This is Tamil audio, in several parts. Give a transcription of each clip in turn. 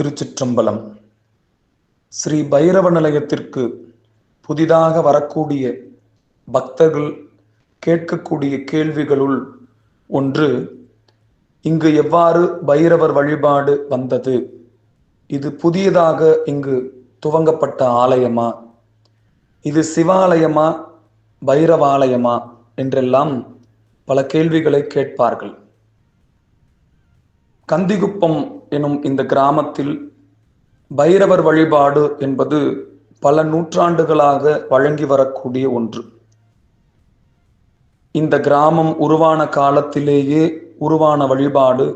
திருச்சிற்றம்பலம். ஸ்ரீ பைரவ நிலையத்திற்கு புதிதாக வரக்கூடிய பக்தர்கள் கேட்கக்கூடிய கேள்விகளுள் ஒன்று இங்கு எவ்வாறு பைரவர் வழிபாடு வந்தது? இது புதியதாக இங்கு துவங்கப்பட்ட ஆலயமா? இது சிவாலயமா பைரவாலயமா என்றெல்லாம் பல கேள்விகளை கேட்பார்கள். கந்திகுப்பம் எனும் இந்த கிராமத்தில் பைரவர் வழிபாடு என்பது பல நூற்றாண்டுகளாக வழங்கி வரக்கூடிய ஒன்று. இந்த கிராமம் உருவான காலத்திலேயே உருவான வழிபாடு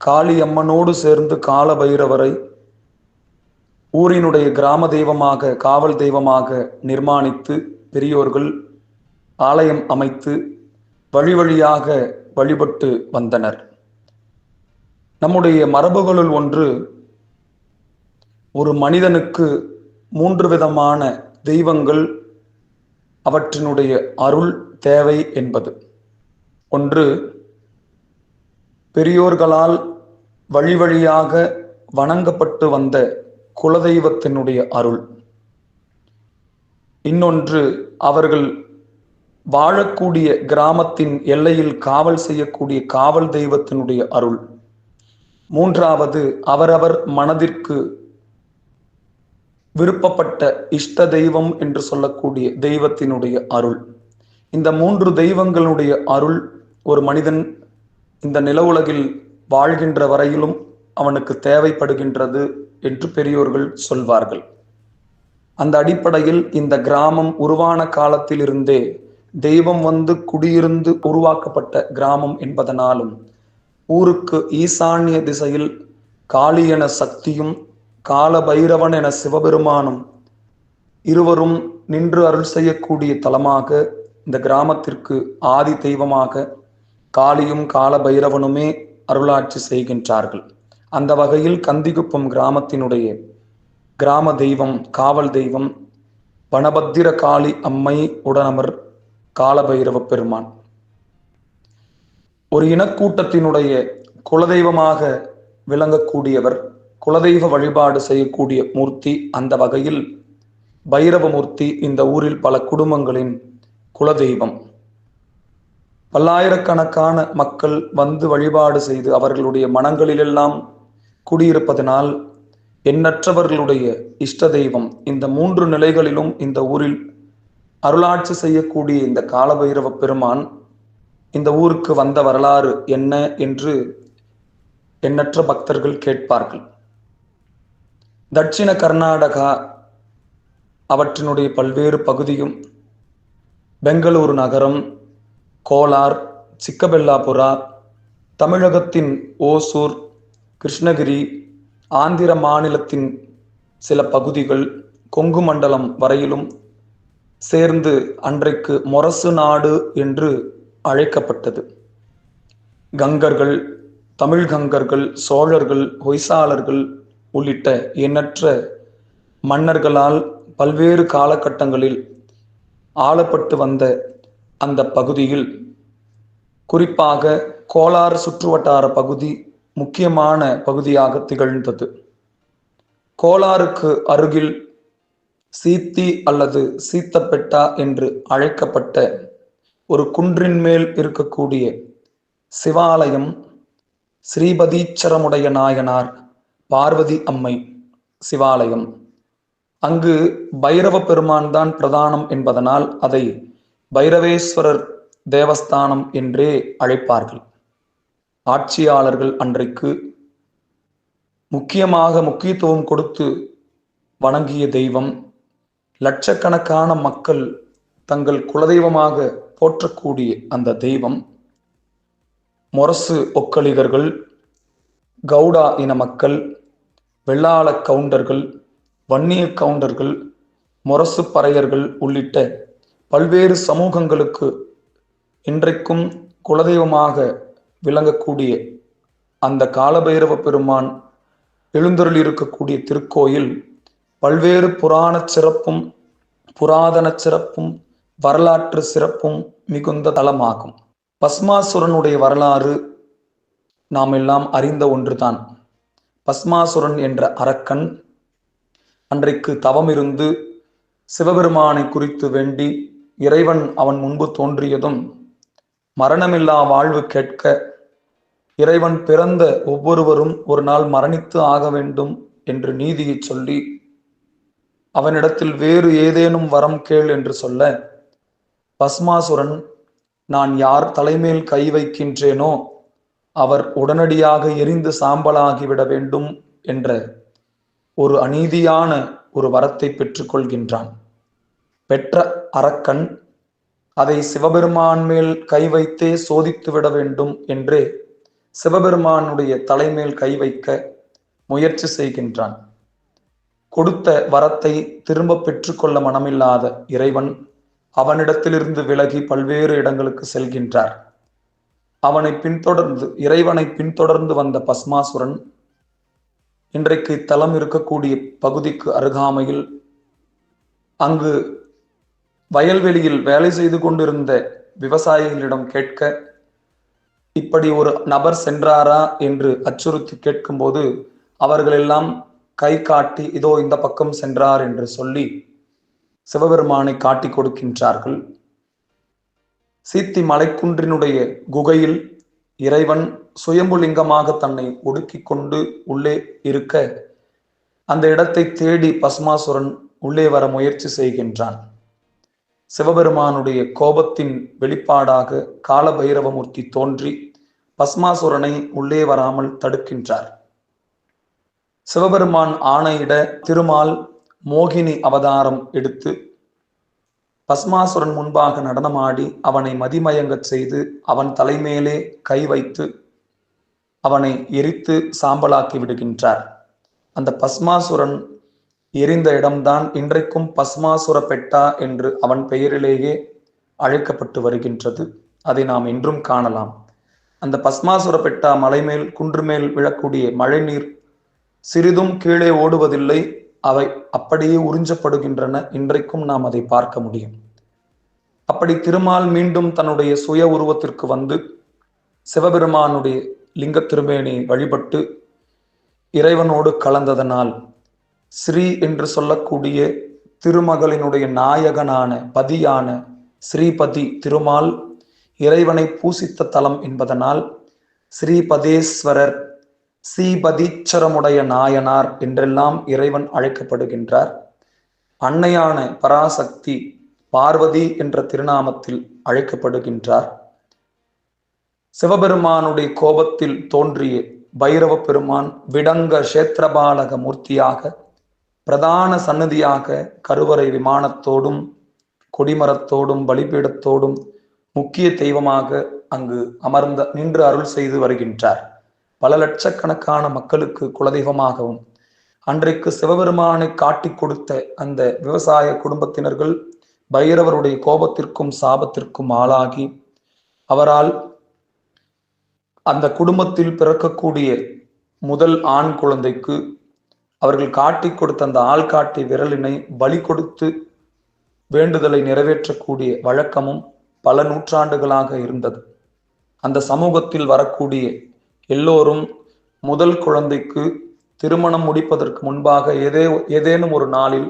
காளியம்மனோடு சேர்ந்து கால பைரவரை ஊரினுடைய கிராம தெய்வமாக காவல் தெய்வமாக நிர்மாணித்து பெரியோர்கள் ஆலயம் அமைத்து வழி வழியாக வழிபட்டு வந்தனர். நம்முடைய மரபுகளுள் ஒன்று ஒரு மனிதனுக்கு மூன்று விதமான தெய்வங்கள் அவற்றினுடைய அருள் தேவை என்பது. ஒன்று பெரியோர்களால் வழி வழியாக வணங்கப்பட்டு வந்த குலதெய்வத்தினுடைய அருள். இன்னொன்று அவர்கள் வாழக்கூடிய கிராமத்தின் எல்லையில் காவல் செய்யக்கூடிய காவல் தெய்வத்தினுடைய அருள். மூன்றாவது அவரவர் மனதிற்கு விருப்பப்பட்ட இஷ்ட தெய்வம் என்று சொல்லக்கூடிய தெய்வத்தினுடைய அருள். இந்த மூன்று தெய்வங்களுடைய அருள் ஒரு மனிதன் இந்த நில உலகில் வாழ்கின்ற வரையிலும் அவனுக்கு தேவைப்படுகின்றது என்று பெரியோர்கள் சொல்வார்கள். அந்த அடிப்படையில் இந்த கிராமம் உருவான காலத்திலிருந்தே தெய்வம் வந்து குடியிருந்து உருவாக்கப்பட்ட கிராமம் என்பதனாலும் ஊருக்கு ஈசான்ய திசையில் காளி என சக்தியும் கால பைரவன் என சிவபெருமானும் இருவரும் நின்று அருள் செய்யக்கூடிய தலமாக இந்த கிராமத்திற்கு ஆதி தெய்வமாக காளியும் கால பைரவனுமே அருளாட்சி செய்கின்றார்கள். அந்த வகையில் கந்திகுப்பம் கிராமத்தினுடைய கிராம தெய்வம் காவல் தெய்வம் வனபத்திர காளி அம்மை உடனமர் காலபைரவ பெருமான். ஒரு இனக்கூட்டத்தினுடைய குலதெய்வமாக விளங்கக்கூடியவர் குலதெய்வ வழிபாடு செய்யக்கூடிய மூர்த்தி அந்த வகையில் பைரவமூர்த்தி இந்த ஊரில் பல குடும்பங்களின் குலதெய்வம். பல்லாயிரக்கணக்கான மக்கள் வந்து வழிபாடு செய்து அவர்களுடைய மனங்களிலெல்லாம் குடியிருப்பதனால் எண்ணற்றவர்களுடைய இஷ்ட தெய்வம் இந்த மூன்று நிலைகளிலும் இந்த ஊரில் அருளாட்சி செய்யக்கூடிய இந்த காலபைரவ பெருமான் இந்த ஊருக்கு வந்த வரலாறு என்ன என்று எண்ணற்ற பக்தர்கள் கேட்பார்கள். தட்சிண கர்நாடகா அவற்றினுடைய பல்வேறு பகுதியும் பெங்களூரு நகரம் கோலார் சிக்கபெல்லாபுரா தமிழகத்தின் ஓசூர் கிருஷ்ணகிரி ஆந்திர மாநிலத்தின் சில பகுதிகள் கொங்கு மண்டலம் வரையிலும் சேர்ந்து அன்றைக்கு மொரசு நாடு என்று அழைக்கப்பட்டது. கங்கர்கள் தமிழ் கங்கர்கள் சோழர்கள் ஹொய்சாளர்கள் உள்ளிட்ட எண்ணற்ற மன்னர்களால் பல்வேறு காலகட்டங்களில் ஆளப்பட்டு வந்த அந்த பகுதியில் குறிப்பாக கோலார் சுற்றுவட்டார பகுதி முக்கியமான பகுதியாக திகழ்ந்தது. கோலாருக்கு அருகில் சீத்தி அல்லது சீத்தப்பெட்டா என்று அழைக்கப்பட்ட ஒரு குன்றின் மேல் இருக்கக்கூடிய சிவாலயம் ஸ்ரீபதீச்சரமுடைய நாயனார் பார்வதி அம்மை சிவாலயம். அங்கு பைரவ பெருமான் தான் பிரதானம் என்பதனால் அதை பைரவேஸ்வரர் தேவஸ்தானம் என்றே அழைப்பார்கள். ஆட்சியாளர்கள் அன்றைக்கு முக்கியமாக முக்கியத்துவம் கொடுத்து வணங்கிய தெய்வம் லட்சக்கணக்கான மக்கள் தங்கள் குலதெய்வமாக போற்றக்கூடிய அந்த தெய்வம் மொரசு ஒக்கலிகர்கள் கவுடா இன மக்கள் வெள்ளாள கவுண்டர்கள் வன்னிய கவுண்டர்கள் மொரசு பறையர்கள் உள்ளிட்ட பல்வேறு சமூகங்களுக்கு இன்றைக்கும் குலதெய்வமாக விளங்கக்கூடிய அந்த காலபைரவ பெருமான் எழுந்தருள் இருக்கக்கூடிய திருக்கோயில் பல்வேறு புராண சிறப்பும் புராதன சிறப்பும் வரலாற்று சிறப்பும் மிகுந்த தலமாகும் பஸ்மாசுரனுடைய வரலாறு நாம் எல்லாம் அறிந்த ஒன்றுதான். பஸ்மாசுரன் என்ற அரக்கன் அன்றைக்கு தவம் இருந்து சிவபெருமானை குறித்து வேண்டி இறைவன் அவன் முன்பு தோன்றியதும் மரணமில்லா வாழ்வு கேட்க இறைவன் பிறந்த ஒவ்வொருவரும் ஒரு நாள் மரணித்து ஆக வேண்டும் என்று நீதியை சொல்லி அவனிடத்தில் வேறு ஏதேனும் வரம் கேள் என்று சொல்ல பஸ்மாசுரன் நான் யார் தலைமேல் கை வைக்கின்றேனோ அவர் உடனடியாக எரிந்து சாம்பலாகிவிட வேண்டும் என்ற ஒரு அநீதியான ஒரு வரத்தை பெற்றுக்கொள்கின்றான் பெற்ற அரக்கன் அதை சிவபெருமான் மேல் கை வைத்தே சோதித்து விட வேண்டும் என்று சிவபெருமானுடைய தலைமேல் கை வைக்க முயற்சி செய்கின்றான். கொடுத்த வரத்தை திரும்ப பெற்றுக்கொள்ள மனமில்லாத இறைவன் அவனிடத்திலிருந்து விலகி பல்வேறு இடங்களுக்கு செல்கின்றார். அவனை பின்தொடர்ந்து இறைவனை பின்தொடர்ந்து வந்த பஸ்மாசுரன் இன்றைக்கு தலம் இருக்கக்கூடிய பகுதிக்கு அருகாமையில் அங்கு வயல்வெளியில் வேலை செய்து கொண்டிருந்த விவசாயிகளிடம் கேட்க இப்படி ஒரு நபர் சென்றாரா? என்று அச்சுறுத்தி கேட்கும்போது அவர்களெல்லாம் கை காட்டி இதோ இந்த பக்கம் சென்றார் என்று சொல்லி சிவபெருமானை காட்டி கொடுக்கின்றார்கள். சீத்தி மலைக்குன்றினுடைய குகையில் இறைவன் சுயம்புலிங்கமாக தன்னை ஒடுக்கிக் கொண்டு உள்ளே இருக்க அந்த இடத்தை தேடி பஸ்மாசுரன் உள்ளே வர முயற்சி செய்கின்றான். சிவபெருமானுடைய கோபத்தின் வெளிப்பாடாக காலபைரவமூர்த்தி தோன்றி பஸ்மாசுரனை உள்ளே வராமல் தடுக்கின்றார். சிவபெருமான் ஆணையிட திருமால் மோகினி அவதாரம் எடுத்து பஸ்மாசுரன் முன்பாக நடனமாடி அவனை மதிமயங்கச் செய்து அவன் தலைமேலே கை வைத்து அவனை எரித்து சாம்பலாக்கி விடுகின்றார். அந்த பஸ்மாசுரன் எரிந்த இடம்தான் இன்றைக்கும் பஸ்மாசுர பெட்டா என்று அவன் பெயரிலேயே அழைக்கப்பட்டு வருகின்றது. அதை நாம் இன்றும் காணலாம். அந்த பஸ்மாசுர பெட்டா மலைமேல் குன்றுமேல் விழக்கூடிய மழைநீர் சிறிதும் கீழே ஓடுவதில்லை. அவை அப்படியே உறிஞ்சப்படுகின்றன. இன்றைக்கும் நாம் அதை பார்க்க முடியும். அப்படி திருமால் மீண்டும் தன்னுடைய சுய உருவத்திற்கு வந்து சிவபெருமானுடைய லிங்க திருமேனி வழிபட்டு இறைவனோடு கலந்ததனால் ஸ்ரீ என்று சொல்லக்கூடிய திருமகளினுடைய நாயகனான பதியான ஸ்ரீபதி திருமால் இறைவனை பூசித்த தலம் என்பதனால் ஸ்ரீபதேஸ்வரர் ஸ்ரீபதீச்சரமுடைய நாயனார் என்றெல்லாம் இறைவன் அழைக்கப்படுகின்றார். அன்னையான பராசக்தி பார்வதி என்ற திருநாமத்தில் அழைக்கப்படுகின்றார். சிவபெருமானுடைய கோபத்தில் தோன்றிய பைரவ பெருமான் விடங்க கஷேத்திரபாலக மூர்த்தியாக பிரதான சன்னதியாக கருவறை விமானத்தோடும் கொடிமரத்தோடும் பலிபீடத்தோடும் முக்கிய தெய்வமாக அங்கு அமர்ந்த நின்று அருள் செய்து வருகின்றார். பல லட்சக்கணக்கான மக்களுக்கு குலதெய்வமாகவும் அன்றைக்கு சிவபெருமானை காட்டி கொடுத்த அந்த விவசாய குடும்பத்தினர்கள் பைரவருடைய கோபத்திற்கும் சாபத்திற்கும் ஆளாகி அவரால் அந்த குடும்பத்தில் பிறக்கக்கூடிய முதல் ஆண் குழந்தைக்கு அவர்கள் காட்டி கொடுத்த அந்த ஆள்காட்டி விரலினை பலி கொடுத்து வேண்டுதலை நிறைவேற்றக்கூடிய வழக்கமும் பல நூற்றாண்டுகளாக இருந்தது. அந்த சமூகத்தில் வரக்கூடிய எல்லோரும் முதல் குழந்தைக்கு திருமணம் முடிப்பதற்கு முன்பாக ஏதே ஏதேனும் ஒரு நாளில்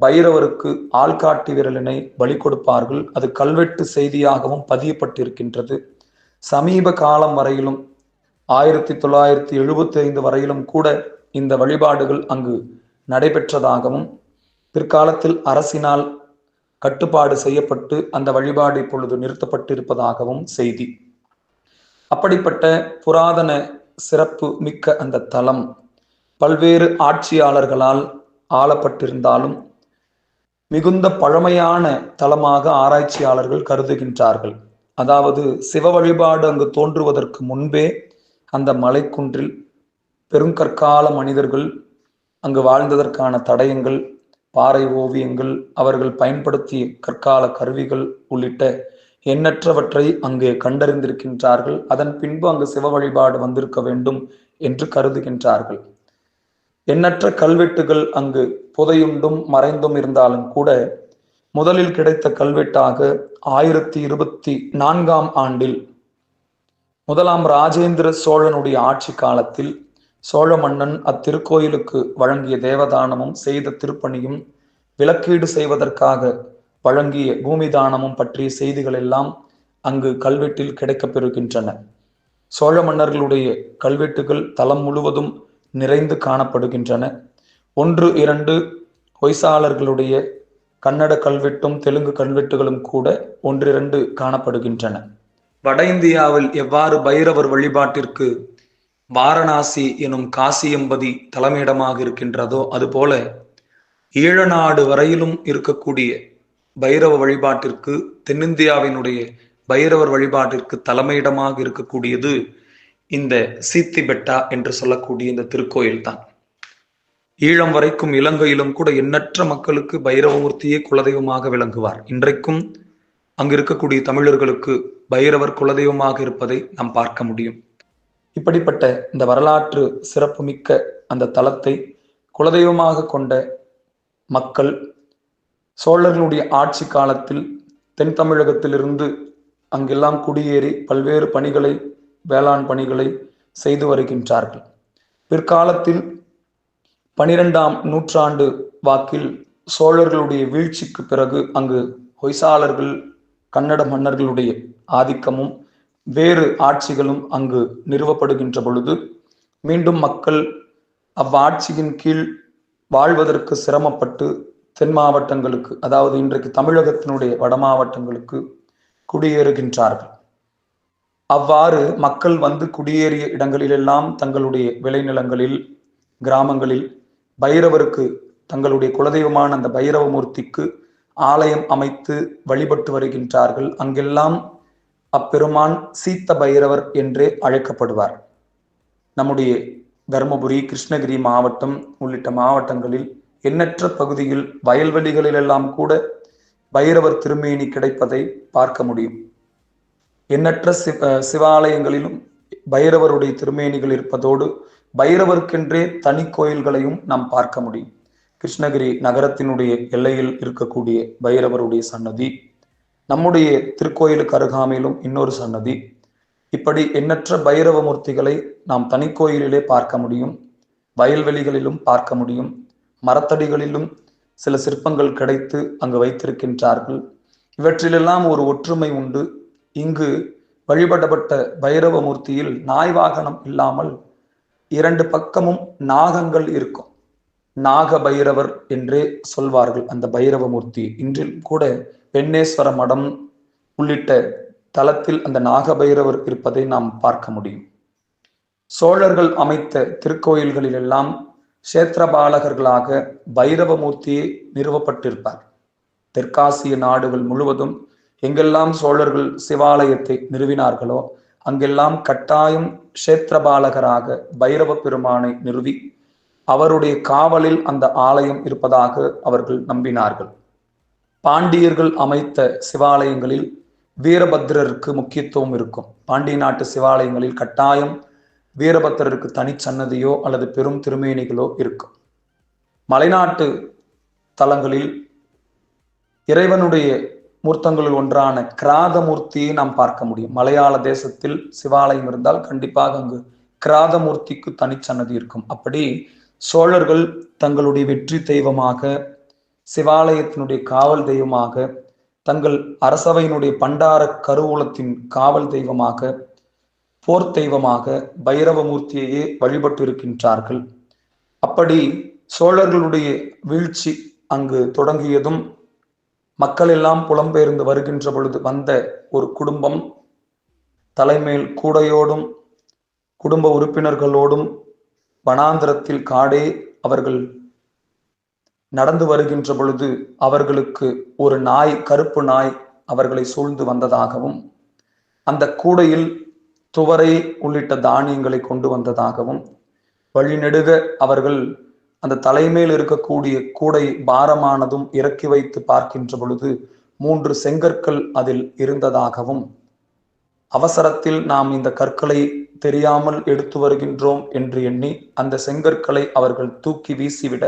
பைரவருக்கு ஆள்காட்டி விரலினை பலி கொடுப்பார்கள். அது கல்வெட்டு செய்தியாகவும் பதியப்பட்டிருக்கின்றது. சமீப காலம் வரையிலும் ஆயிரத்தி தொள்ளாயிரத்தி எழுபத்தி ஐந்து வரையிலும் கூட இந்த வழிபாடுகள் அங்கு நடைபெற்றதாகவும் பிற்காலத்தில் அரசினால் கட்டுப்பாடு செய்யப்பட்டு அந்த வழிபாடு இப்பொழுது நிறுத்தப்பட்டிருப்பதாகவும் செய்தி. அப்படிப்பட்ட புராதன சிறப்பு மிக்க அந்த தலம் பல்வேறு ஆட்சியாளர்களால் ஆளப்பட்டிருந்தாலும் மிகுந்த பழமையான தலமாக ஆராய்ச்சியாளர்கள் கருதுகின்றார்கள். அதாவது சிவ வழிபாடு அங்கு தோன்றுவதற்கு முன்பே அந்த மலைக்குன்றில் பெருங்கற்கால மனிதர்கள் அங்கு வாழ்ந்ததற்கான தடயங்கள் பாறை ஓவியங்கள் அவர்கள் பயன்படுத்திய கற்கால கருவிகள் உள்ளிட்ட எண்ணற்றவற்றை அங்கே கண்டறிந்திருக்கின்றார்கள். அதன் பின்பு அங்கு சிவ வழிபாடு வந்திருக்க வேண்டும் என்று கருதுகின்றார்கள். எண்ணற்ற கல்வெட்டுகள் அங்கு புதையுண்டும் மறைந்தும் இருந்தாலும் கூட முதலில் கிடைத்த கல்வெட்டாக ஆயிரத்தி இருபத்தி நான்காம் ஆண்டில் முதலாம் ராஜேந்திர சோழனுடைய ஆட்சி காலத்தில் சோழ மன்னன் அத்திருக்கோயிலுக்கு வழங்கிய தேவதானமும் செய்த திருப்பணியும் விளக்கீடு செய்வதற்காக வழங்கிய பூமி தானமும் பற்றிய செய்திகள் எல்லாம் அங்கு கல்வெட்டில் கிடைக்கப்பெறுகின்றன. சோழ மன்னர்களுடைய கல்வெட்டுகள் தலம் முழுவதும் நிறைந்து காணப்படுகின்றன. ஒன்று இரண்டு ஹொய்சாளர்களுடைய கன்னட கல்வெட்டும் தெலுங்கு கல்வெட்டுகளும் கூட ஒன்றிரண்டு காணப்படுகின்றன. வட இந்தியாவில் எவ்வாறு பைரவர் வழிபாட்டிற்கு வாரணாசி எனும் காசியம்பதி தலைமையிடமாக இருக்கின்றதோ அதுபோல ஈழநாடு வரையிலும் இருக்கக்கூடிய பைரவ வழிபாட்டிற்கு தென்னிந்தியாவினுடைய பைரவர் வழிபாட்டிற்கு தலைமையிடமாக இருக்கக்கூடியது இந்த சீத்தி பெட்டா என்று சொல்லக்கூடிய இந்த திருக்கோயில் தான் ஈழம் வரைக்கும் இலங்கையிலும் கூட எண்ணற்ற மக்களுக்கு பைரவமூர்த்தியே குலதெய்வமாக விளங்குவார். இன்றைக்கும் அங்கு இருக்கக்கூடிய தமிழர்களுக்கு பைரவர் குலதெய்வமாக இருப்பதை நாம் பார்க்க முடியும். இப்படிப்பட்ட இந்த வரலாற்று சிறப்புமிக்க அந்த தலத்தை குலதெய்வமாக கொண்ட மக்கள் சோழர்களுடைய ஆட்சி காலத்தில் தென் தமிழகத்திலிருந்து அங்கெல்லாம் குடியேறி பல்வேறு பணிகளை வேளாண் பணிகளை செய்து வருகின்றார்கள். பிற்காலத்தில் பனிரெண்டாம் நூற்றாண்டு வாக்கில் சோழர்களுடைய வீழ்ச்சிக்கு பிறகு அங்கு ஹொய்சாளர்கள் கன்னட மன்னர்களுடைய ஆதிக்கமும் வேறு ஆட்சிகளும் அங்கு நிறுவப்படுகின்ற பொழுது மீண்டும் மக்கள் அவ்வாட்சியின் கீழ் வாழ்வதற்கு சிரமப்பட்டு தென் மாவட்டங்களுக்கு அதாவது இன்றைக்கு தமிழகத்தினுடைய வட மாவட்டங்களுக்கு குடியேறுகின்றார்கள். அவ்வாறு மக்கள் வந்து குடியேறிய இடங்களிலெல்லாம் தங்களுடைய விளைநிலங்களில் கிராமங்களில் பைரவருக்கு தங்களுடைய குலதெய்வமான அந்த பைரவமூர்த்திக்கு ஆலயம் அமைத்து வழிபட்டு வருகின்றார்கள். அங்கெல்லாம் அப்பெருமான் சீத்த பைரவர் என்றே அழைக்கப்படுவார். நம்முடைய தருமபுரி கிருஷ்ணகிரி மாவட்டம் உள்ளிட்ட மாவட்டங்களில் எண்ணற்ற பகுதியில் வயல்வெளிகளிலெல்லாம் கூட பைரவர் திருமேனி கிடைப்பதை பார்க்க முடியும். எண்ணற்ற சிவ சிவாலயங்களிலும் பைரவருடைய திருமேனிகள் இருப்பதோடு பைரவருக்கென்றே தனி கோயில்களையும் நாம் பார்க்க முடியும். கிருஷ்ணகிரி நகரத்தினுடைய எல்லையில் இருக்கக்கூடிய பைரவருடைய சன்னதி நம்முடைய திருக்கோயிலுக்கு அருகாமையிலும் இன்னொரு சன்னதி. இப்படி எண்ணற்ற பைரவ மூர்த்திகளை நாம் தனி கோயிலிலே பார்க்க முடியும் வயல்வெளிகளிலும் பார்க்க முடியும். மரத்தடிகளிலும் சில சிற்பங்கள் கிடைத்து அங்கு வைத்திருக்கின்றார்கள். இவற்றிலெல்லாம் ஒரு ஒற்றுமை உண்டு. இங்கு வழிபடப்பட்ட பைரவ மூர்த்தியில் நாய் வாகனம் இல்லாமல் இரண்டு பக்கமும் நாகங்கள் இருக்கும். நாக பைரவர் என்றே சொல்வார்கள் அந்த பைரவ மூர்த்தி இன்றில் கூட பெண்ணேஸ்வர மடம் உள்ளிட்ட தலத்தில் அந்த நாகபைரவர் இருப்பதை நாம் பார்க்க முடியும். சோழர்கள் அமைத்த திருக்கோயில்களிலெல்லாம் கஷேத்திரபாலகர்களாக பைரவமூர்த்தி நிறுவப்பட்டிருப்பார். தெற்காசிய நாடுகள் முழுவதும் எங்கெல்லாம் சோழர்கள் சிவாலயத்தை நிறுவினார்களோ அங்கெல்லாம் கட்டாயம் கஷேத்திரபாலகராக பைரவ பெருமானை நிறுவி அவருடைய காவலில் அந்த ஆலயம் இருப்பதாக அவர்கள் நம்பினார்கள். பாண்டியர்கள் அமைத்த சிவாலயங்களில் வீரபத்ரருக்கு முக்கியத்துவம் இருக்கும். பாண்டிய நாட்டு சிவாலயங்களில் கட்டாயம் வீரபத்திரருக்கு தனிச்சன்னதியோ அல்லது பெரும் திருமேனிகளோ இருக்கும். மலைநாட்டு தலங்களில் இறைவனுடைய மூர்த்தங்களில் ஒன்றான கிராதமூர்த்தியை நாம் பார்க்க முடியும். மலையாள தேசத்தில் சிவாலயம் இருந்தால் கண்டிப்பாக அங்கு கிராதமூர்த்திக்கு தனிச்சன்னதி இருக்கும். அப்படி சோழர்கள் தங்களுடைய வெற்றி தெய்வமாக சிவாலயத்தினுடைய காவல் தெய்வமாக தங்கள் அரசவையினுடைய பண்டார கருவூலத்தின் காவல் தெய்வமாக போர் தெய்வமாக பைரவமூர்த்தியையே வழிபட்டு இருக்கின்றார்கள் அப்படி சோழர்களுடைய வீழ்ச்சி அங்கு தொடங்கியதும் மக்கள் எல்லாம் புலம்பெயர்ந்து வருகின்ற பொழுது வந்த ஒரு குடும்பம் தலைமேல் கூடையோடும் குடும்ப உறுப்பினர்களோடும் வனாந்திரத்தில் காடே அவர்கள் நடந்து வருகின்ற பொழுது அவர்களுக்கு ஒரு நாய் கருப்பு நாய் அவர்களை சூழ்ந்து வந்ததாகவும் அந்த கூடையில் துவரை உள்ளிட்ட தானியங்களை கொண்டு வந்ததாகவும் வழிநெடுக அவர்கள் அந்த தலைமையில் இருக்கக்கூடிய கூடை பாரமானதும் இறக்கி வைத்து பார்க்கின்ற பொழுது மூன்று செங்கற்கள் அதில் இருந்ததாகவும் அவசரத்தில் நாம் இந்த கற்களை தெரியாமல் எடுத்து வருகின்றோம் என்று எண்ணி அந்த செங்கற்களை அவர்கள் தூக்கி வீசிவிட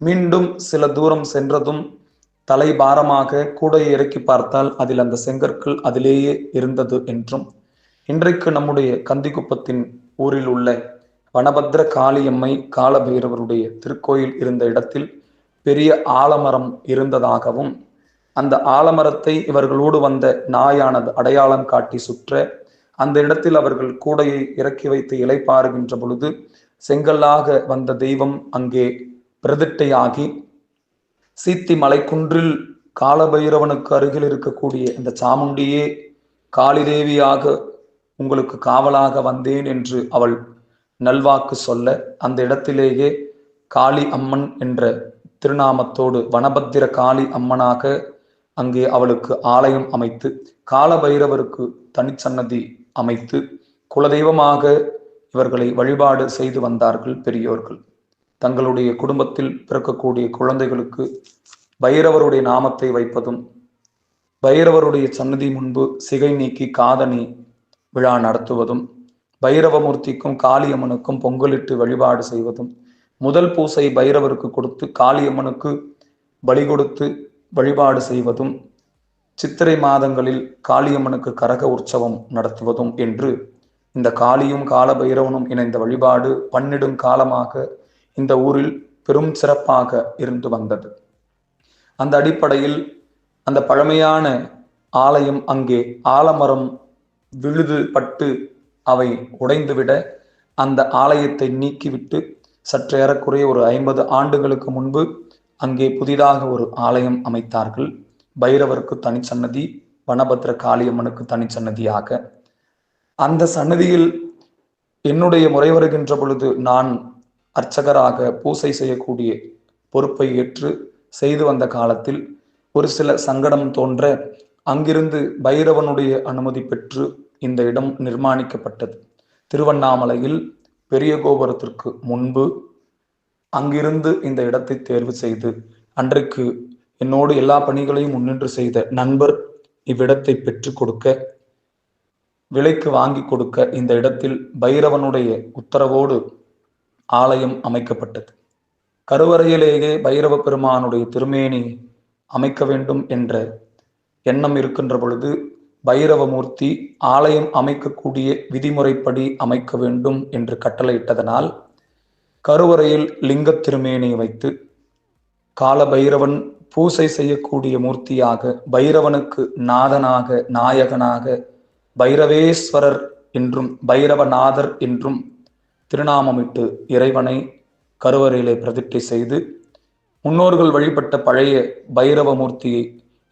மீண்டும் சில தூரம் சென்றதும் தலை பாரமாக கூடையை இறக்கி பார்த்தால் அதில் அந்த செங்கற்கள் அதிலேயே இருந்தது என்றும் இன்றைக்கு நம்முடைய கந்திக்குப்பத்தின் ஊரில் உள்ள வனபத்ர காளியம்மை காலபைரவருடைய திருக்கோயில் இருந்த இடத்தில் பெரிய ஆலமரம் இருந்ததாகவும் அந்த ஆலமரத்தை இவர்களோடு வந்த நாயானது அடையாளம் காட்டி சுற்ற அந்த இடத்தில் அவர்கள் கூடையை இறக்கி வைத்து இலைப்பாருகின்ற பொழுது செங்கல்லாக வந்த தெய்வம் அங்கே பிரதிட்டையாகி சீத்தி மலைக்குன்றில் காலபைரவனுக்கு அருகில் இருக்கக்கூடிய இந்த சாமுண்டியே காளிதேவியாக உங்களுக்கு காவலாக வந்தேன் என்று அவள் நல்வாக்கு சொல்ல அந்த இடத்திலேயே காளி அம்மன் என்ற திருநாமத்தோடு வனபத்திர காளி அம்மனாக அங்கே அவளுக்கு ஆலயம் அமைத்து காலபைரவருக்கு தனிச்சன்னதி அமைத்து குலதெய்வமாக இவர்களை வழிபாடு செய்து வந்தார்கள் பெரியோர்கள். தங்களுடைய குடும்பத்தில் பிறக்கக்கூடிய குழந்தைகளுக்கு பைரவருடைய நாமத்தை வைப்பதும் பைரவருடைய சன்னதி முன்பு சிகை நீக்கி காதணி விழா நடத்துவதும் பைரவமூர்த்திக்கும் காளியம்மனுக்கும் பொங்கலிட்டு வழிபாடு செய்வதும் முதல் பூசை பைரவருக்கு கொடுத்து காளியம்மனுக்கு பலி கொடுத்து வழிபாடு செய்வதும் சித்திரை மாதங்களில் காளியம்மனுக்கு கரக உற்சவம் நடத்துவதும் என்று இந்த காளியும் கால பைரவனும் இணைந்த வழிபாடு பன்னிடும் காலமாக இந்த ஊரில் பெரும் சிறப்பாக இருந்து வந்தது. அந்த அடிப்படையில் அந்த பழமையான ஆலயம் அங்கே ஆலமரம் விழுது பட்டு அவை உடைந்துவிட அந்த ஆலயத்தை நீக்கிவிட்டு சற்று ஏறக்குறைய ஒரு ஐம்பது ஆண்டுகளுக்கு முன்பு அங்கே புதிதாக ஒரு ஆலயம் அமைத்தார்கள். பைரவருக்கு தனிச்சன்னதி வனபத்ர காளியம்மனுக்கு தனிச்சன்னதியாக. அந்த சன்னதியில் என்னுடைய முறை வருகின்ற பொழுது நான் அர்ச்சகராக பூசை செய்யக்கூடிய பொறுப்பை ஏற்று செய்து வந்த காலத்தில் ஒரு சில சங்கடம் தோன்ற அங்கிருந்து பைரவனுடைய அனுமதி பெற்று இந்த இடம் நிர்மாணிக்கப்பட்டது. திருவண்ணாமலையில் பெரிய கோபுரத்திற்கு முன்பு அங்கிருந்து இந்த இடத்தை தேர்வு செய்து அன்றைக்கு என்னோடு எல்லா பணிகளையும் முன்னின்று செய்த நண்பர் இவ்விடத்தை பெற்றுக் கொடுக்க விலைக்கு வாங்கி கொடுக்க இந்த இடத்தில் பைரவனுடைய உத்தரவோடு ஆலயம் அமைக்கப்பட்டது. கருவறையிலேயே பைரவ பெருமானுடைய திருமேனி அமைக்க வேண்டும் என்ற எண்ணம் இருக்கின்ற பொழுது பைரவமூர்த்தி ஆலயம் அமைக்கக்கூடிய விதிமுறைப்படி அமைக்க வேண்டும் என்று கட்டளையிட்டதனால் கருவறையில் லிங்க திருமேனியை வைத்து கால பைரவன் பூசை செய்யக்கூடிய மூர்த்தியாக பைரவனுக்கு நாதனாக நாயகனாக பைரவேஸ்வரர் என்றும் பைரவநாதர் என்றும் திருநாமமிட்டு இறைவனை கருவறையிலே பிரதிட்டை செய்து முன்னோர்கள் வழிபட்ட பழைய பைரவ மூர்த்தியை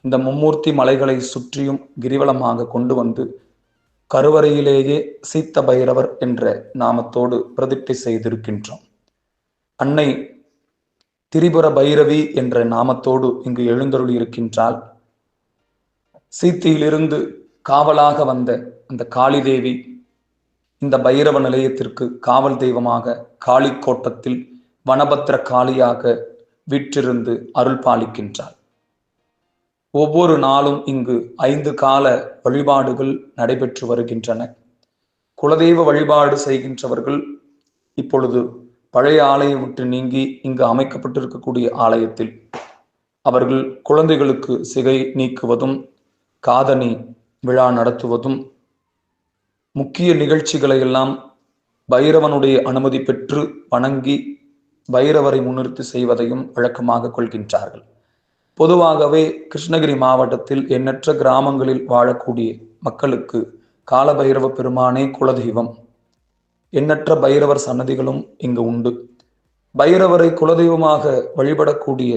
இந்த மும்மூர்த்தி மலைகளை சுற்றியும் கிரிவலமாக கொண்டு வந்து கருவறையிலேயே சீத்த பைரவர் என்ற நாமத்தோடு பிரதிட்டை செய்திருக்கின்றோம். அன்னை திரிபுர பைரவி என்ற நாமத்தோடு இங்கு எழுந்தருள் இருக்கின்றால் சீத்தியிலிருந்து காவலாக வந்த அந்த காளி தேவி இந்த பைரவ நிலையத்திற்கு காவல் தெய்வமாக காளி கோட்டத்தில் வனபத்திர காளியாக வீற்றிருந்து அருள் பாலிக்கின்றாள். ஒவ்வொரு நாளும் இங்கு ஐந்து கால வழிபாடுகள் நடைபெற்று வருகின்றன. குலதெய்வ வழிபாடு செய்கின்றவர்கள் இப்பொழுது பழைய ஆலயம் விட்டு நீங்கி இங்கு அமைக்கப்பட்டிருக்கக்கூடிய ஆலயத்தில். அவர்கள் குழந்தைகளுக்கு சிகை நீக்குவதும் காதணி விழா நடத்துவதும் முக்கிய நிகழ்ச்சிகளை எல்லாம் பைரவனுடைய அனுமதி பெற்று வணங்கி பைரவரை முன்னிறுத்தி செய்வதையும் வழக்கமாக கொள்கின்றார்கள். பொதுவாகவே கிருஷ்ணகிரி மாவட்டத்தில் எண்ணற்ற கிராமங்களில் வாழக்கூடிய மக்களுக்கு காலபைரவ பெருமானே குலதெய்வம். எண்ணற்ற பைரவர் சன்னதிகளும் இங்கு உண்டு. பைரவரை குலதெய்வமாக வழிபடக்கூடிய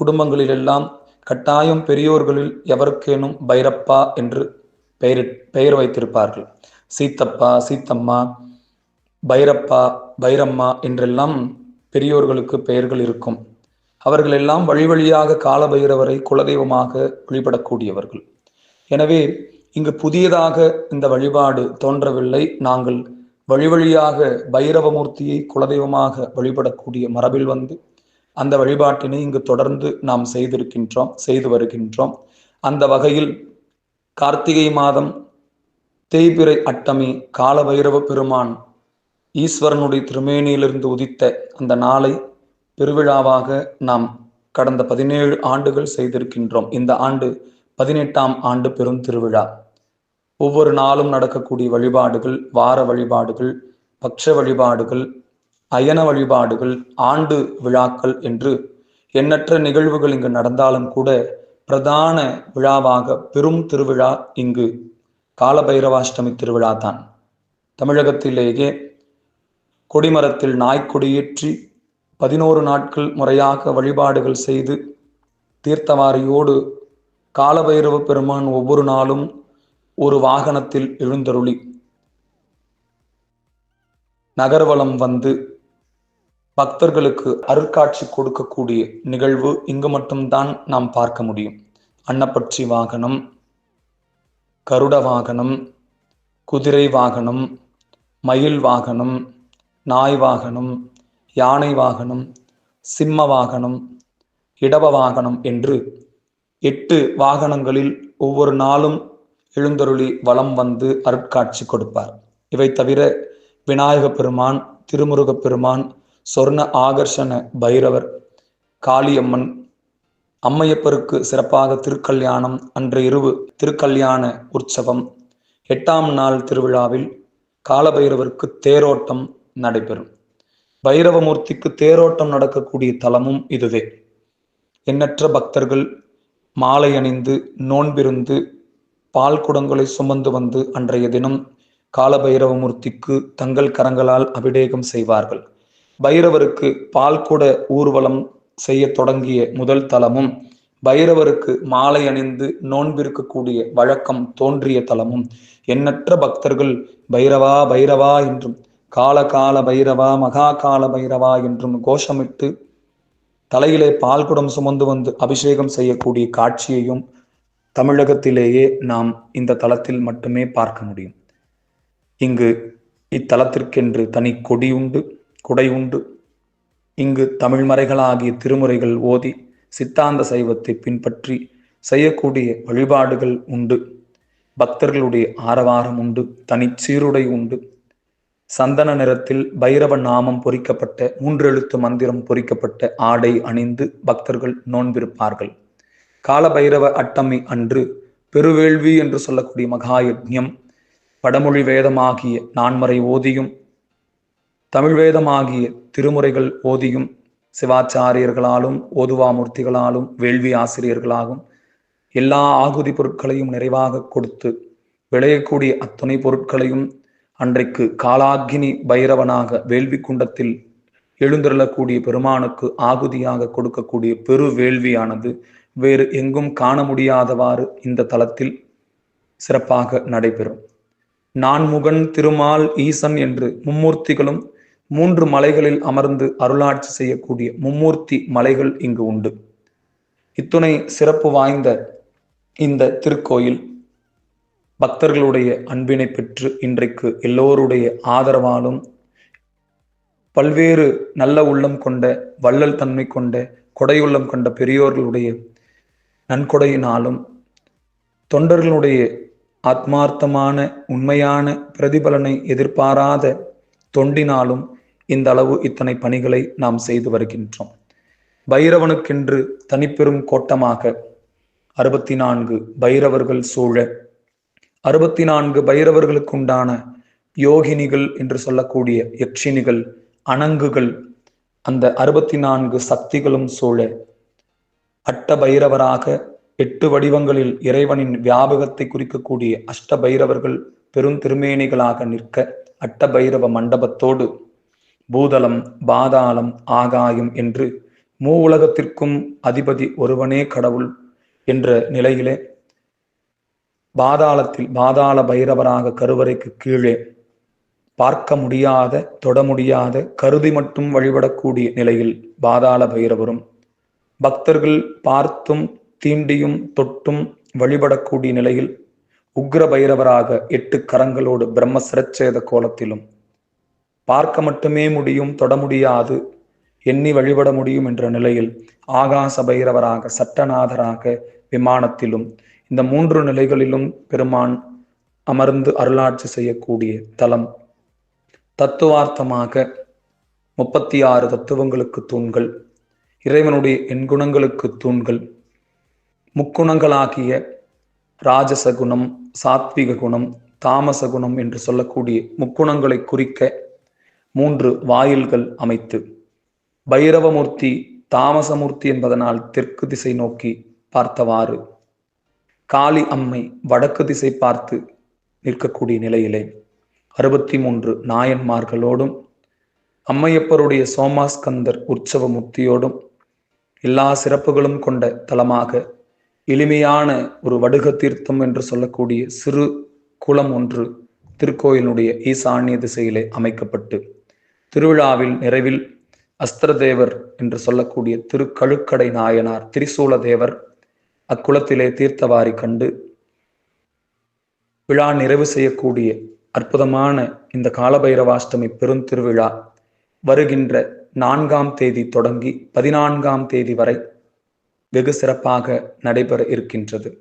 குடும்பங்களிலெல்லாம் கட்டாயம் பெரியோர்களில் எவருக்கேனும் பைரப்பா என்று பெயர் பெயர் வைத்திருப்பார்கள். சீத்தப்பா சீத்தம்மா பைரப்பா பைரம்மா என்றெல்லாம் பெரியோர்களுக்கு பெயர்கள் இருக்கும். அவர்கள் எல்லாம் வழி வழியாக கால பைரவரை குலதெய்வமாக வழிபடக்கூடியவர்கள். எனவே இங்கு புதியதாக இந்த வழிபாடு தோன்றவில்லை. நாங்கள் வழி வழியாக பைரவமூர்த்தியை குலதெய்வமாக வழிபடக்கூடிய மரபில் வந்து அந்த வழிபாட்டினை இங்கு தொடர்ந்து நாம் செய்திருக்கின்றோம் செய்து வருகின்றோம். அந்த வகையில் கார்த்திகை மாதம் தேய்பிறை அட்டமி காலபைரவ பெருமான் ஈஸ்வரனுடைய திருமேனியிலிருந்து உதித்த அந்த நாளை பெருவிழாவாக நாம் கடந்த பதினேழு ஆண்டுகள் செய்திருக்கின்றோம். இந்த ஆண்டு பதினெட்டாம் ஆண்டு பெரும் திருவிழா. ஒவ்வொரு நாளும் நடக்கக்கூடிய வழிபாடுகள் வார வழிபாடுகள் பக்ஷ வழிபாடுகள் அயன வழிபாடுகள் ஆண்டு விழாக்கள் என்று எண்ணற்ற நிகழ்வுகள் இங்கு நடந்தாலும் கூட பிரதான விழாவாக பெரும் திருவிழா இங்கு காலபைரவாஷ்டமி திருவிழா தான் தமிழகத்திலேயே கொடிமரத்தில் நாய்க்கொடியேற்றி பதினோரு நாட்கள் முறையாக வழிபாடுகள் செய்து தீர்த்தவாரியோடு காலபைரவ பெருமான் ஒவ்வொரு நாளும் ஒரு வாகனத்தில் எழுந்தருளி. நகர்வலம் வந்து பக்தர்களுக்கு அருட்காட்சி கொடுக்கக்கூடிய நிகழ்வு இங்கு மட்டும்தான் நாம் பார்க்க முடியும். அன்னப்பட்சி வாகனம் கருட வாகனம் குதிரை வாகனம் மயில் வாகனம் நாய் வாகனம் யானை வாகனம் சிம்ம வாகனம் இடவ வாகனம் என்று எட்டு வாகனங்களில் ஒவ்வொரு நாளும் எழுந்தருளி வலம் வந்து அருட்காட்சி கொடுப்பார். இவை தவிர விநாயக பெருமான் திருமுருகப் பெருமான் சொர்ண ஆகர்ஷண பைரவர் காளியம்மன் அம்மையப்பருக்கு சிறப்பாக திருக்கல்யாணம் அன்று இரவு திருக்கல்யாண உற்சவம் எட்டாம் நாள் திருவிழாவில் காலபைரவருக்கு தேரோட்டம் நடைபெறும். பைரவமூர்த்திக்கு தேரோட்டம் நடக்கக்கூடிய தலமும் இதுவே. எண்ணற்ற பக்தர்கள் மாலை அணிந்து நோன்பிருந்து பால் குடங்களை சுமந்து வந்து அன்றைய தினம் காலபைரவமூர்த்திக்கு தங்கள் கரங்களால் அபிடேகம் செய்வார்கள். பைரவருக்கு பால் குட ஊர்வலம் செய்ய தொடங்கிய முதல் தலமும் பைரவருக்கு மாலை அணிந்து நோன்பிருக்கக்கூடிய வழக்கம் தோன்றிய தலமும். எண்ணற்ற பக்தர்கள் பைரவா பைரவா என்றும் காலகால பைரவா மகா கால பைரவா என்றும் கோஷமிட்டு தலையிலே பால்குடம் சுமந்து வந்து அபிஷேகம் செய்யக்கூடிய காட்சியையும் தமிழகத்திலேயே நாம் இந்த தளத்தில் மட்டுமே பார்க்க முடியும். இங்கு இத்தலத்திற்கென்று தனி கொடி உண்டு குடை உண்டு. இங்கு தமிழ்மறைகளாகிய திருமுறைகள் ஓதி சித்தாந்த சைவத்தை பின்பற்றி செய்யக்கூடிய வழிபாடுகள் உண்டு. பக்தர்களுடைய ஆரவாரம் உண்டு தனி சீருடை உண்டு. சந்தன நிறத்தில் பைரவ நாமம் பொறிக்கப்பட்ட மூன்றெழுத்து மந்திரம் பொறிக்கப்பட்ட ஆடை அணிந்து பக்தர்கள் நோன்பிருப்பார்கள். காலபைரவ அட்டமை அன்று பெருவேள்வி என்று சொல்லக்கூடிய மகா யஜ்யம் வடமொழி வேதமாகிய நான்மறை ஓதியும் தமிழ் வேதமாகிய திருமுறைகள் ஓதியும் சிவாச்சாரியர்களாலும் ஓதுவாமூர்த்திகளாலும் வேள்வி ஆசிரியர்களாகும் எல்லா ஆகுதி பொருட்களையும் நிறைவாக கொடுத்து விளையக்கூடிய அத்துணை பொருட்களையும் அன்றைக்கு காலாகினி பைரவனாக வேள்வி குண்டத்தில் எழுந்திருளக்கூடிய பெருமானுக்கு ஆகுதியாக கொடுக்கக்கூடிய பெரு வேள்வியானது வேறு எங்கும் காண முடியாதவாறு இந்த தலத்தில் சிறப்பாக நடைபெறும். நான்முகன் திருமால் ஈசன் என்று மும்மூர்த்திகளும் மூன்று மலைகளில் அமர்ந்து அருளாட்சி செய்யக்கூடிய மும்மூர்த்தி மலைகள் இங்கு உண்டு. இத்துணை சிறப்பு வாய்ந்த இந்த திருக்கோயில் பக்தர்களுடைய அன்பினை பெற்று இன்றைக்கு எல்லோருடைய ஆதரவாலும் பல்வேறு நல்ல உள்ளம் கொண்ட வள்ளல் தன்மை கொண்ட கொடையுள்ளம் கொண்ட பெரியோர்களுடைய நன்கொடையினாலும் தொண்டர்களுடைய ஆத்மார்த்தமான உண்மையான பிரதிபலனை எதிர்பாராத தொண்டினாலும் இந்த அளவு இத்தனை பணிகளை நாம் செய்து வருகின்றோம். பைரவனுக்கென்று தனிப்பெரும் கோட்டமாக அறுபத்தி நான்கு பைரவர்கள் சூழ அறுபத்தி நான்கு பைரவர்களுக்குண்டான யோகினிகள் என்று சொல்லக்கூடிய யக்ஷினிகள் அணங்குகள் அந்த அறுபத்தி நான்கு சக்திகளும் சூழ அட்ட பைரவராக எட்டு வடிவங்களில் இறைவனின் வியாபகத்தை குறிக்கக்கூடிய அஷ்ட பைரவர்கள் பெருந்திருமேனிகளாக நிற்க அட்ட பைரவ மண்டபத்தோடு பூதலம் பாதாளம் ஆகாயம் என்று மூ உலகத்திற்கும் அதிபதி ஒருவனே கடவுள் என்ற நிலையிலே பாதாளத்தில் பாதாள பைரவராக கருவறைக்கு கீழே பார்க்க முடியாத தொட முடியாத கருதி மட்டும் வழிபடக்கூடிய நிலையில் பாதாள பைரவரும் பக்தர்கள் பார்த்தும் தீண்டியும் தொட்டும் வழிபடக்கூடிய நிலையில் உக்ர பைரவராக எட்டு கரங்களோடு பிரம்ம சிரச்சேத கோலத்திலும் பார்க்க மட்டுமே முடியும் தொட முடியாது எண்ணி வழிபட முடியும் என்ற நிலையில் ஆகாச பைரவராக சட்டநாதராக விமானத்திலும் இந்த மூன்று நிலைகளிலும் பெருமான் அமர்ந்து அருளாட்சி செய்யக்கூடிய தலம். தத்துவார்த்தமாக முப்பத்தி ஆறு தத்துவங்களுக்கு தூண்கள் இறைவனுடைய எண்குணங்களுக்கு தூண்கள் முக்குணங்களாகிய ராஜசகுணம் சாத்விக குணம் தாமச குணம் என்று சொல்லக்கூடிய முக்குணங்களை குறிக்க மூன்று வாயில்கள் அமைத்து பைரவமூர்த்தி தாமசமூர்த்தி என்பதனால் தெற்கு திசை நோக்கி பார்த்தவாறு காளி அம்மை வடக்கு திசை பார்த்து நிற்கக்கூடிய நிலையிலே அறுபத்தி மூன்று நாயன்மார்களோடும் அம்மையப்பருடைய சோமாஸ்கந்தர் உற்சவ முக்தியோடும் எல்லா சிறப்புகளும் கொண்ட தலமாக எளிமையான ஒரு வடுக தீர்த்தம் என்று சொல்லக்கூடிய சிறு குளம் ஒன்று திருக்கோயிலுடைய ஈசானிய திசையிலே அமைக்கப்பட்டு திருவிழாவில் நிறைவில் அஸ்திரதேவர் என்று சொல்லக்கூடிய திருக்கழுக்கடை நாயனார் திரிசூல தேவர் அக்குளத்திலே தீர்த்தவாரி கண்டு விழா நிறைவு செய்யக்கூடிய அற்புதமான இந்த காலபைரவாஷ்டமி பெருந்திருவிழா வருகின்ற நான்காம் தேதி தொடங்கி பதினான்காம் தேதி வரை வெகு சிறப்பாக நடைபெற இருக்கின்றது.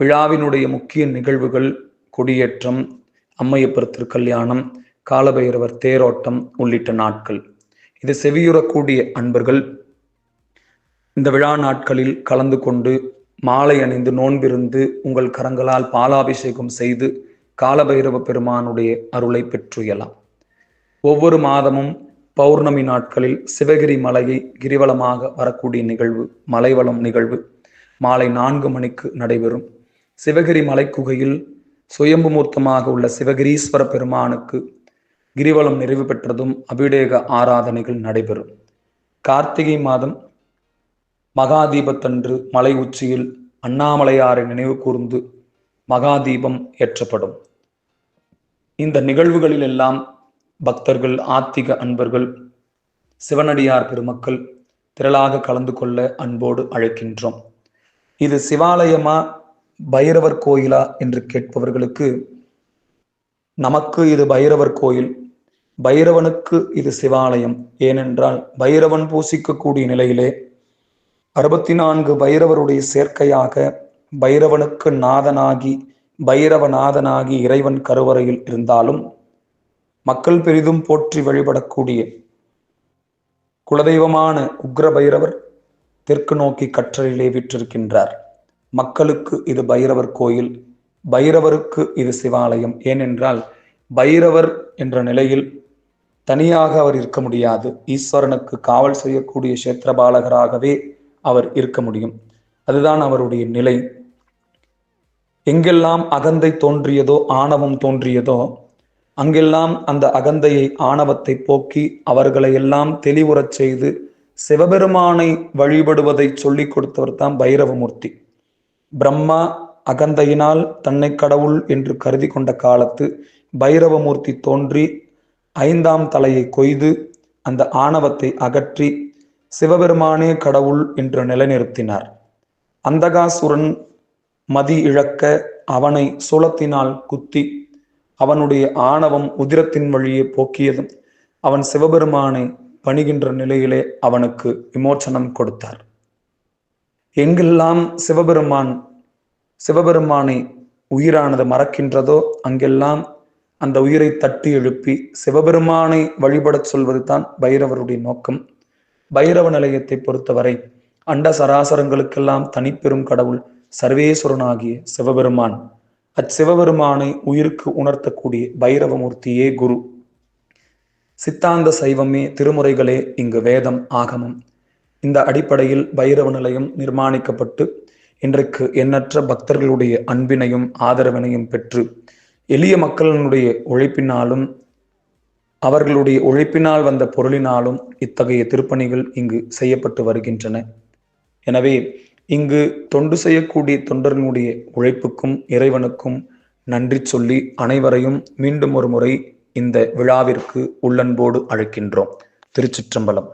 விழாவினுடைய முக்கிய நிகழ்வுகள் கொடியேற்றம் அம்மையப்பர் திருக்கல்யாணம் காலபைரவர் தேரோட்டம் உள்ளிட்ட நாட்கள். இது செவியுறக்கூடிய அன்பர்கள் இந்த விழா நாட்களில் கலந்து கொண்டு மாலை அணிந்து நோன்பிருந்து உங்கள் கரங்களால் பாலாபிஷேகம் செய்து காலபைரவ பெருமானுடைய அருளை பெற்றுயலாம். ஒவ்வொரு மாதமும் பௌர்ணமி நாட்களில் சிவகிரி மலையை கிரிவலமாக வரக்கூடிய நிகழ்வு மலைவளம் நிகழ்வு மாலை நான்கு மணிக்கு நடைபெறும். சிவகிரி மலைக்குகையில் சுயம்புமூர்த்தமாக உள்ள சிவகிரீஸ்வர பெருமானுக்கு கிரிவலம் நிறைவு பெற்றதும் அபிடேக ஆராதனைகள் நடைபெறும். கார்த்திகை மாதம் மகாதீபத்தன்று மலை உச்சியில் அண்ணாமலையாரை நினைவு கூர்ந்து மகாதீபம் ஏற்றப்படும். இந்த நிகழ்வுகளில் எல்லாம் பக்தர்கள் ஆத்திக அன்பர்கள் சிவனடியார் பெருமக்கள் திரளாக கலந்து கொள்ள அன்போடு அழைக்கின்றோம். இது சிவாலயமா பைரவர் கோயிலா என்று கேட்பவர்களுக்கு நமக்கு இது பைரவர் கோயில் பைரவனுக்கு இது சிவாலயம். ஏனென்றால் பைரவன் பூசிக்கக்கூடிய நிலையிலே அறுபத்தி நான்கு பைரவருடைய சேர்க்கையாக பைரவனுக்கு நாதனாகி பைரவநாதனாகி இறைவன் கருவறையில் இருந்தாலும் மக்கள் பெரிதும் போற்றி வழிபடக்கூடிய குலதெய்வமான உக்ர பைரவர் தெற்கு நோக்கி கற்றலிலே விற்றிருக்கின்றார் மக்களுக்கு இது பைரவர் கோயில் பைரவருக்கு இது சிவாலயம். ஏனென்றால் பைரவர் என்ற நிலையில் தனியாக அவர் இருக்க முடியாது. ஈஸ்வரனுக்கு காவல் செய்யக்கூடிய கஷேத்திரபாலகராகவே அவர் இருக்க முடியும். அதுதான் அவருடைய நிலை. எங்கெல்லாம் அகந்தை தோன்றியதோ ஆணவம் தோன்றியதோ அங்கெல்லாம் அந்த அகந்தையை ஆணவத்தை போக்கி அவர்களை எல்லாம் தெளிவுறச் செய்து சிவபெருமானை வழிபடுவதை சொல்லிக் கொடுத்தவர் தான் பைரவமூர்த்தி. பிரம்மா அகந்தையினால் தன்னை கடவுள் என்று கருதி கொண்ட காலத்து பைரவமூர்த்தி தோன்றி ஐந்தாம் தலையை கொய்து அந்த ஆணவத்தை அகற்றி சிவபெருமானே கடவுள் என்று நிலைநிறுத்தினார். அந்தகாசுரன் மதி இழக்க அவனை சூலத்தினால் குத்தி அவனுடைய ஆணவம் உதிரத்தின் வழியே போக்கியதும் அவன் சிவபெருமானை பணிகின்ற நிலையிலே அவனுக்கு விமோச்சனம் கொடுத்தார். எங்கெல்லாம் சிவபெருமான் சிவபெருமானை உயிரானது மறக்கின்றதோ அங்கெல்லாம் அந்த உயிரை தட்டி எழுப்பி சிவபெருமானை வழிபடச் சொல்வது தான் பைரவருடைய நோக்கம். பைரவ நிலையத்தை பொறுத்தவரை அண்ட சராசரங்களுக்கெல்லாம் தனிப்பெரும் கடவுள் சர்வேஸ்வரனாகிய சிவபெருமான். அச்சிவபெருமானை உயிருக்கு உணர்த்தக்கூடிய பைரவமூர்த்தியே குரு. சித்தாந்த சைவமே திருமுறைகளே இங்கு வேதம் ஆகமம். இந்த அடிப்படையில் பைரவ நிலையம் நிர்மாணிக்கப்பட்டு இன்றைக்கு எண்ணற்ற பக்தர்களுடைய அன்பினையும் ஆதரவினையும் பெற்று எளிய மக்களினுடைய உழைப்பினாலும் அவர்களுடைய உழைப்பினால் வந்த பொருளினாலும் இத்தகைய திருப்பணிகள் இங்கு செய்யப்பட்டு வருகின்றன. எனவே இங்கு தொண்டு செய்யக்கூடிய தொண்டர்களுடைய உழைப்புக்கும் இறைவனுக்கும் நன்றி சொல்லி அனைவரையும் மீண்டும் ஒரு முறை இந்த விழாவிற்கு உள்ளன்போடு அழைக்கின்றோம். திருச்சிற்றம்பலம்.